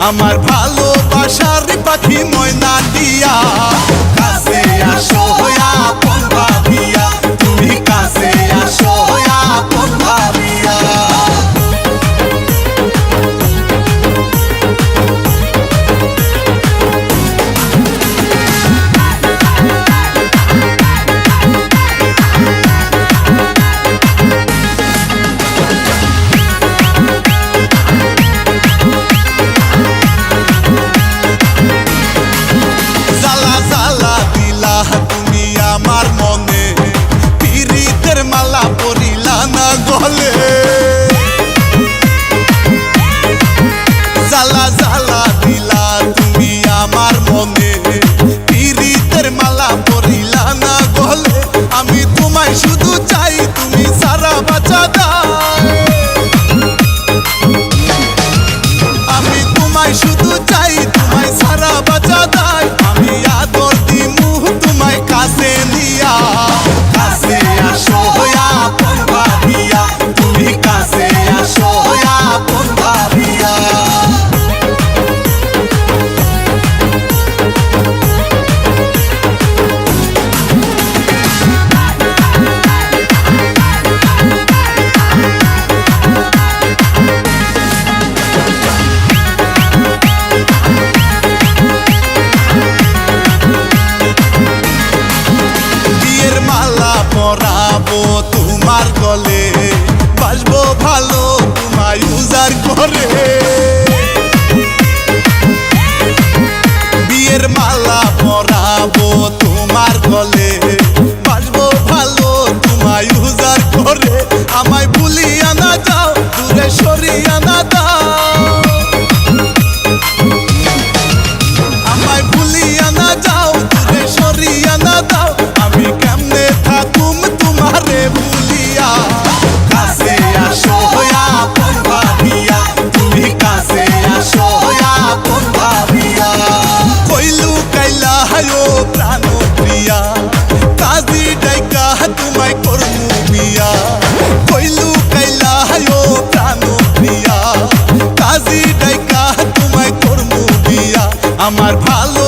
আমার ভালোবাসার পাখি চলে বাসবো ভালো তোমায় উজার করে। আমার ভালোবাসার